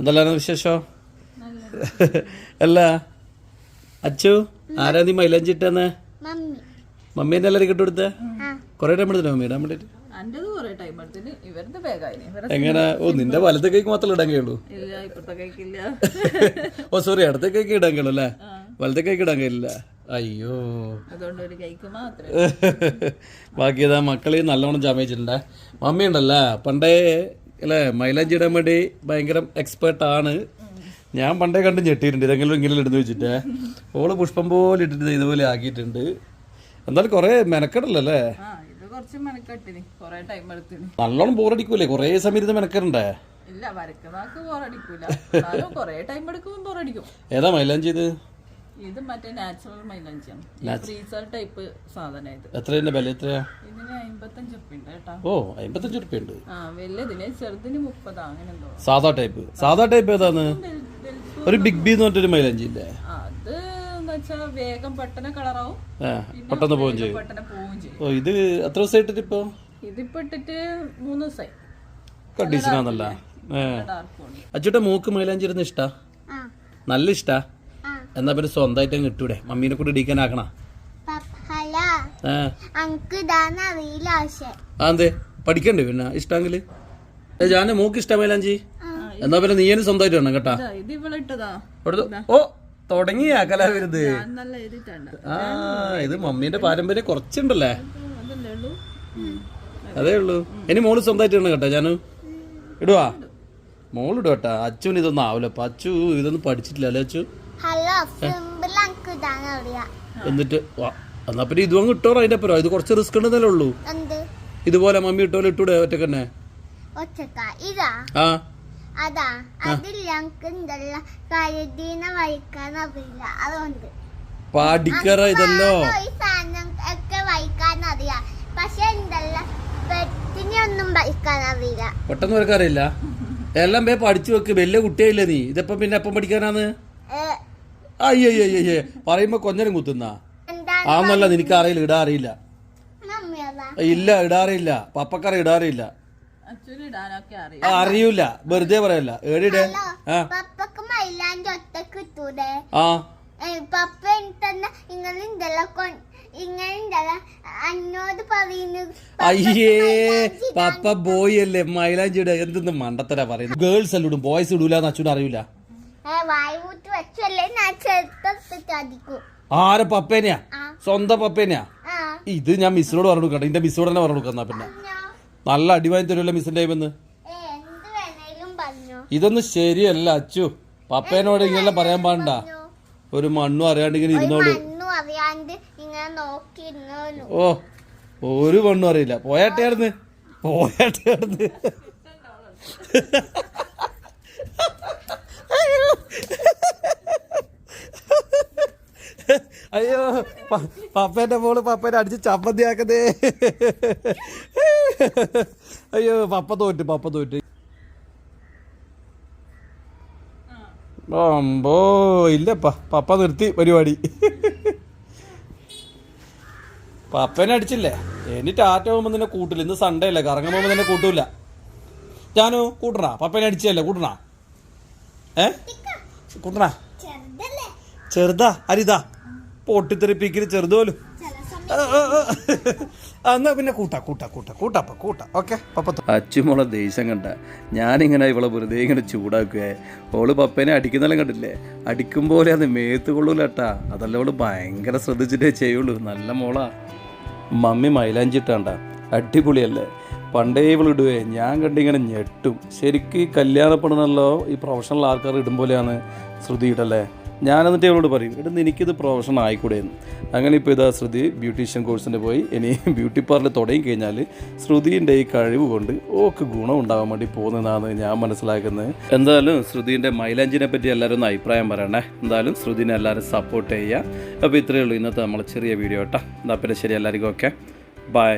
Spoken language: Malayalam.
എന്തെല്ലാം വിശേഷം? അല്ല അച്ചു ആരാ നീ മൈലാഞ്ചി ഇട്ടെന്ന്? മമ്മി. മമ്മീന്റെ എല്ലാവരും കിട്ടുകൊടുത്ത് കുറേ ടൈം എടുത്തില്ല മമ്മി ഇടാൻ വേണ്ടിയിട്ട് എങ്ങനെ? ഓ നിന്റെ വലത്തെ കൈക്ക് മാത്രമേ ഇടാൻ കഴിയുള്ളൂ? ഓ സോറി അടുത്ത കൈക്ക് ഇടാൻ കഴിയുള്ളൂ അല്ലേ? വലത്തെ കൈക്ക് ഇടാൻ കഴിയില്ല. അയ്യോ. ബാക്കി ഇതാ മക്കളെ നല്ലോണം ചമയിച്ചിട്ടുണ്ടേ മമ്മി ഉണ്ടല്ലേ? പണ്ടേ അല്ലേ? മൈലാഞ്ചി ഇടാൻ വേണ്ടി ഭയങ്കര എക്സ്പേർട്ട് ആണ്. ഞാൻ പണ്ടേ കണ്ട് ഞെട്ടിയിട്ടുണ്ട്. ഇതെങ്കിലും ഇങ്ങനെ ഇടുന്നു വെച്ചിട്ടേ. ഓൾ പുഷ്പം പോലെ ഇട്ടിട്ട് ഇതുപോലെ ആക്കിയിട്ടുണ്ട്. എന്തായാലും കുറേ മെനക്കെടല്ലേ ഇത് നല്ലോണം ബോറടിക്കൂലേ? കുറേ സമയം ഇരുന്ന് മെനക്കെടണ്ടേ? ഏതാ മൈലാഞ്ചി ഇത്? ഇത് മറ്റേ നാച്ചുറൽ മൈലാഞ്ചിയാണ്. ഫ്രീസർ ടൈപ്പ് സാധനം ഇത്. എത്രയുടെ വില എത്രയാ? ഇതിന് ഓ അമ്പത്തഞ്ച് ഉറുപ്പ്യ ഉണ്ട് സാധാ ടൈപ്പ്. സാധാ ടൈപ്പ് ഏതാണ്? ഒരു ബിഗ് ബി എന്ന് പറഞ്ഞിട്ടൊരു മൈലാഞ്ചി ഇല്ലേ? വേഗം പെട്ടെന്ന് കളറാവും. പെട്ടെന്ന് പോവുകയും ചെയ്യും. ഓ ഇത് എത്ര ദിവസം ഇട്ടിട്ട് ഇപ്പൊ ഇതിപ്പോ ഇട്ടിട്ട് മൂന്ന് ദിവസമായി കണ്ടീഷനാന്നല്ല അച്ചുട്ട മൂക്ക് മൈലാഞ്ചി ഇരുന്ന് ഇഷ്ടാ? ആ. നല്ല ഇഷ്ടാ? ആ. എന്നാ പിന്നെ സ്വന്തമായിട്ട് അങ്ങ് ഇട്ടൂടെ. മമ്മീനെ കൂടെ ഇടിക്കാനാക്കണ എന്തേ? പഠിക്കണ്ടേ പിന്നെ? ഇഷ്ടാങ്കിൽ? ജാനെ മൂക്ക് ഇഷ്ടമായി എന്നാ പിന്നെ നീയനും സ്വന്തമായിട്ട് വേണം കേട്ടാ. ഓ തുടങ്ങിയ കലാവിരുത് ഞാൻ നല്ല എഴുതിട്ടുണ്ട് ആ ഇത് മമ്മീന്റെ പാരമ്പര്യം കുറച്ചുണ്ടല്ലേ? അതേ ഉള്ളൂ. ഇനി മോൾ സ്വന്തമായിട്ട് വേണം കേട്ടോ ജാനു. ഇടുവാ. മോൾ ഇടുക കേട്ടാ. അച്ചുവിന് ഇതൊന്നും ആവില്ല അപ്പൊ അച്ചു ഇതൊന്നും പഠിച്ചിട്ടില്ല അല്ലേ അച്ചു? ഹലോ സിമ്പിൾ അങ്ക് ഇടാന്ന് അറിയാം. എന്നിട്ട് വാ. എന്നാ പിന്നെ ഇതും ഇട്ടോറ അതിന്റെ അപ്പുറം. ഇത് കുറച്ച് റിസ്ക് ഉണ്ടെന്നല്ലേ ഉള്ളൂ. ഇതുപോലെ മമ്മി ഇട്ടോലെ ഇട്ടൂടെ ഒറ്റയ്ക്ക്? തന്നെ ആ. അതാ. അതിൽ ഞങ്ങൾക്ക് ഉണ്ടല്ല കരുതീന വഴിക്കാൻ അറിയില്ല അതുകൊണ്ട് ഇതല്ലോ? പെട്ടെന്ന് വരക്കാറില്ല? എല്ലാം പേ പഠിച്ചു വെക്ക്. വലിയ കുട്ടിയായില്ലേ നീ? ഇതെപ്പം പിന്നെ എപ്പം പഠിക്കാനാന്ന്? അയ്യോ പറയുമ്പോ കൊഞ്ഞനും കുത്തുന്ന? ആന്നല്ല നിനക്ക് അറിയില്ല ഇടാറിയില്ല. ഇല്ല ഇടാറിയില്ല. പപ്പക്കറി ഇടാറിയില്ല. അച്ഛന് ഇടാനൊക്കെ അറിയാം. അറിയൂല. വെറുതെ പറയല്ല. ഏടിടെ ആ. മൈലാഞ്ചി ഒറ്റയ്ക്ക് ആ. ഏ, പപ്പ തന്നെ ഇങ്ങനെ ഉണ്ടല്ലോ കൊ- ഇങ്ങനെ അന്നോട് പറയുന്നു അയ്യേ പപ്പ ബോയ് അല്ലേ മൈലാഞ്ചിയുടെ എന്തെന്ന് മണ്ടത്തര പറയുന്നത്? ഗേൾസ് അല്ല ഇടും ബോയ്സ് ഇടൂലെന്ന് അച്ഛനും അറിയില്ല ഏ, വായുവിട്ട് വെച്ചല്ലേ ഞാൻ ആരെ പപ്പേനെയാ. സ്വന്തം പപ്പേനെയാ? ഇത് ഞാൻ മിസ്സിനോട് പറഞ്ഞു കൊടുക്കട്ടെ എന്റെ മിസ്സിനോട് തന്നെ പറഞ്ഞു കൊടുക്കുന്ന പിന്നെ. നല്ല അടിവായി തരുമല്ലോ മിസ്സിന്റെ കൈമെന്ന് പറഞ്ഞോ. ഇതൊന്നും ശരിയല്ല അച്ചു. പപ്പേനോട് ഇങ്ങനെ പറയാൻ പാടണ്ട ഒരു മണ്ണും അറിയാണ്ട് ഇങ്ങനെ ഇരുന്നോളൂ. ഓ ഒരു മണ്ണും അറിയില്ല. പോയാട്ടേർന്ന് പോയാട്ടേർന്ന് അയ്യോ പപ്പേന്റെ മോൾ പപ്പേനെ അടിച്ച് ചമ്മന്തിയാക്കതേ അയ്യോ പപ്പ തോറ്റു പപ്പ തോറ്റു. അമ്പോ ഇല്ലപ്പ പപ്പ നിർത്തി പരിപാടി. പപ്പനെ അടിച്ചില്ലേ? ഇനി ടാറ്റ പോകുമ്പോ തന്നെ കൂട്ടില്ല. ഇന്ന് സൺഡേ അല്ലേ? കറങ്ങാൻ പോകുമ്പോ തന്നെ കൂട്ടൂല. ഞാനോ കൂട്ടണ? പപ്പനെ അടിച്ചല്ലേ കൂട്ടണ? ഏ? കൂട്ടണ? ചെറുതാ അരിതാ. പൊട്ടിത്തെറിപ്പിക്കൽ ചെറുതോലും. എന്നാ പിന്നെ കൂട്ടാ കൂട്ടാ കൂട്ടാ കൂട്ടാപ്പ കൂട്ടാ. ഓക്കെ അച്ചുമോളെ ദേഷ്യം കണ്ട. ഞാനിങ്ങനെ ഇവളെ വെറുതെ ഇങ്ങനെ ചൂടാക്കുക ഓൾ പപ്പേനെ അടിക്കുന്നെല്ലാം കണ്ടില്ലേ? അടിക്കും പോലെ അത് മേത്ത് കൊള്ളൂലട്ടാ അതല്ല അവൾ ഭയങ്കര ശ്രദ്ധിച്ചിട്ടേ ചെയ്യുള്ളൂ. നല്ല മോളാ. മമ്മി മൈലാഞ്ചിട്ടാണ്ട. അടിപൊളിയല്ലേ? പണ്ടേ ഇവളിടുവേ ഞാൻ കണ്ടിങ്ങനെ ഞെട്ടും. ശരിക്കും ഈ കല്യാണപ്പെടണല്ലോ ഈ പ്രൊഫഷണൽ ആൾക്കാർ ഇടും പോലെയാണ് ശ്രുതി ഇടല്ലേ ഞാൻ എന്നിട്ട് അവളോട് പറയും എടുത്ത് എനിക്കിത് പ്രൊഫഷൻ ആയിക്കൂടെ എന്ന് അങ്ങനെ ഇപ്പോൾ ഇതാ ശ്രുതി ബ്യൂട്ടീഷ്യൻ കോഴ്സിന് പോയി. ഇനി ബ്യൂട്ടി പാർലർ തുടങ്ങി കഴിഞ്ഞാൽ ശ്രുതിന്റെ ഈ കഴിവ് കൊണ്ട് ഓക്ക് ഗുണം ഉണ്ടാകാൻ വേണ്ടി പോകുന്നതാണ് ഞാൻ മനസ്സിലാക്കുന്നത്. എന്തായാലും ശ്രുതിന്റെ മൈലാഞ്ചിനെ പറ്റി എല്ലാവരും ഒന്ന് അഭിപ്രായം പറയണേ. എന്തായാലും ശ്രുതിനെ എല്ലാവരും സപ്പോർട്ട് ചെയ്യുക. അപ്പോൾ ഇത്രയേ ഉള്ളൂ ഇന്നത്തെ നമ്മളെ ചെറിയ വീഡിയോ കേട്ടോ എന്നാൽ പിന്നെ ശരി എല്ലാവർക്കും ഓക്കെ. ബൈ